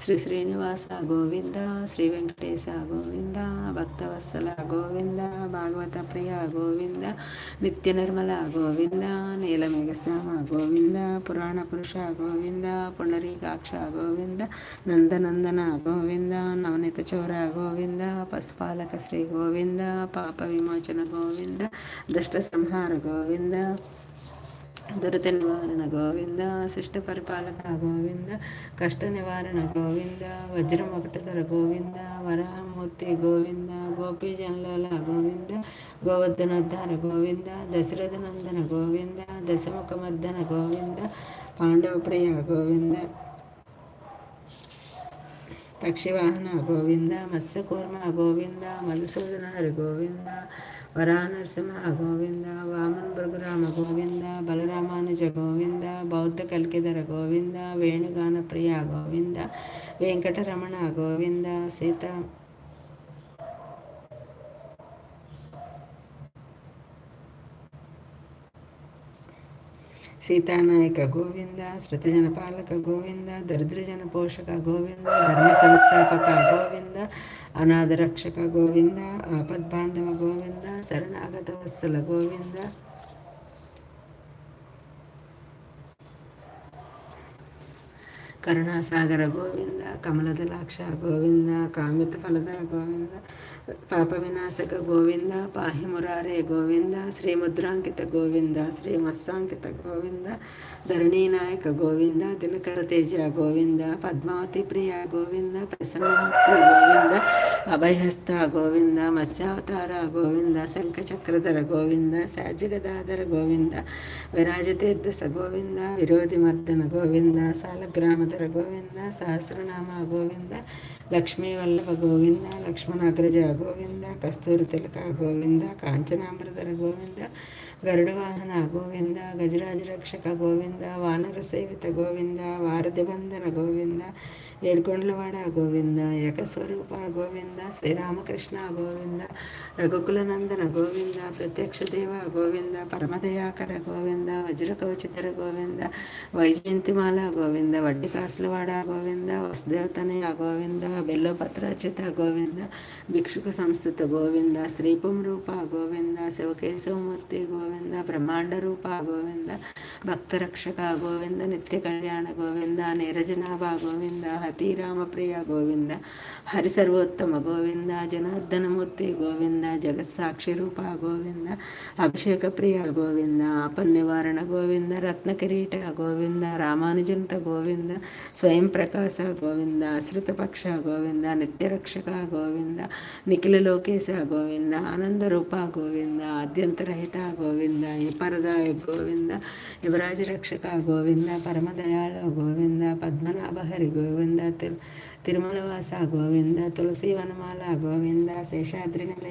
శ్రీ శ్రీనివాస గోవింద శ్రీ వెంకటేశ గోవింద భక్తవత్సల గోవింద భాగవత ప్రియ గోవింద నిత్య నిర్మల గోవింద నీలమేఘశ్యామ గోవింద పురాణ పురుష గోవింద పుండరీకాక్ష గోవింద నందనందన గోవింద నవనీత చోర గోవింద పశుపాలక శ్రీ గోవింద పాప విమోచన గోవింద దుష్ట సంహార గోవింద దురత నివారణ గోవింద శిష్ట పరిపాలక గోవింద కష్ట నివారణ గోవింద వజ్రం ఒకటిధర గోవింద వరాహమూర్తి గోవింద గోపీజనలోల గోవింద గోవర్ధనోద్ధార గోవింద దశరథ నందన గోవింద దశముఖమర్ధన గోవింద పాండవప్రియ గోవింద. పక్షివాహన గోవింద మత్స్యకూర్మ గోవింద మధుసూదన హరి గోవింద వరానరసింహ గోవింద వామన్ భృగురామ గోవింద బలరామానుజ గోవింద బౌద్ధ కల్కిధర గోవింద వేణుగాన ప్రియ గోవింద వెంకటరమణ గోవింద సీత ಸೀತಾನಾಯಕ ಗೋವಿಂದ ಶ್ರುತಿಜನ ಪಾಲಕ ಗೋವಿಂದ, ದರಿದ್ರಜನ ಪೋಷಕ ಗೋವಿಂದ ಧರ್ಮ ಸಂಸ್ಥಾಪಕ ಗೋವಿಂದ ಅನಾಥ ರಕ್ಷಕ ಗೋವಿಂದ, ಆಪದ್ಬಾಂಧವ ಗೋವಿಂದ, ಶರಣಾಗತ ವತ್ಸಲ ಗೋವಿಂದ కరుణాసాగర గోవింద కమలదలాక్ష గోవింద కామిత ఫలద గోవింద పాప వినాశక గోవింద పాహి మురారే గోవింద శ్రీముద్రాంకిత గోవింద శ్రీ మత్సాంకిత గోవింద ధరణీనాయక గోవింద దినకర తేజ గోవింద పద్మావతి ప్రియ గోవింద ప్రసన్న గోవింద అభయహస్త గోవింద మత్స్యావతార గోవింద శంఖచక్రధర గోవింద సాజగదాధర గోవింద విరాజతీర్థస గోవింద విరోధిమర్దన గోవింద సాలగ్రామ సాలగ్రామధర గోవింద సహస్రనామ గోవింద లక్ష్మీ వల్లభ గోవింద లక్ష్మణాగ్రజ గోవింద కస్తూరి తిలక గోవింద కాంచనామృతర గోవింద గరుడవాహన గోవింద గజరాజ రక్షక గోవింద వానర సేవిత గోవింద వారధి బంధన గోవింద ఏడుకొండలవాడ గోవింద ఏకస్వరూప గోవింద శ్రీరామకృష్ణ గోవింద రఘుకులనందన గోవింద ప్రత్యక్ష దేవ గోవింద పరమదయాకర గోవింద వజ్రకవచితర గోవింద వైజయంతిమాల గోవింద వడ్డి కాసులవాడ గోవింద వసుదేవతనయ గోవింద బెల్లపత్రాచిత గోవింద భిక్షుక సంస్థిత గోవింద స్త్రీపం రూప గోవింద శివకేశవమూర్తి గోవింద బ్రహ్మాండ రూప గోవింద భక్తరక్షక గోవింద నిత్య కళ్యాణ గోవింద నీరజనాభ గోవింద హతీరామప్రియ గోవింద హరి సర్వోత్తమ గోవింద జనార్దనమూర్తి గోవింద జగత్సాక్షి రూప గోవింద అభిషేక ప్రియ గోవింద ఆపన్ నివారణ గోవింద రత్న కిరీట గోవింద రామానుజంత గోవింద స్వయం ప్రకాశ గోవింద ఆశ్రితపక్ష గోవింద నిత్యరక్షక గోవింద నిఖిల లోకేశ గోవింద ఆనంద రూప గోవింద ఆద్యంతరహిత గోవింద యపరదాయ గోవింద యువరాజ రక్షక గోవింద పరమదయాళ గోవింద పద్మనాభహరి గోవింద తిరుమలవాస గోవింద తులసి వనమాల గోవింద శేషాద్రి నిలయ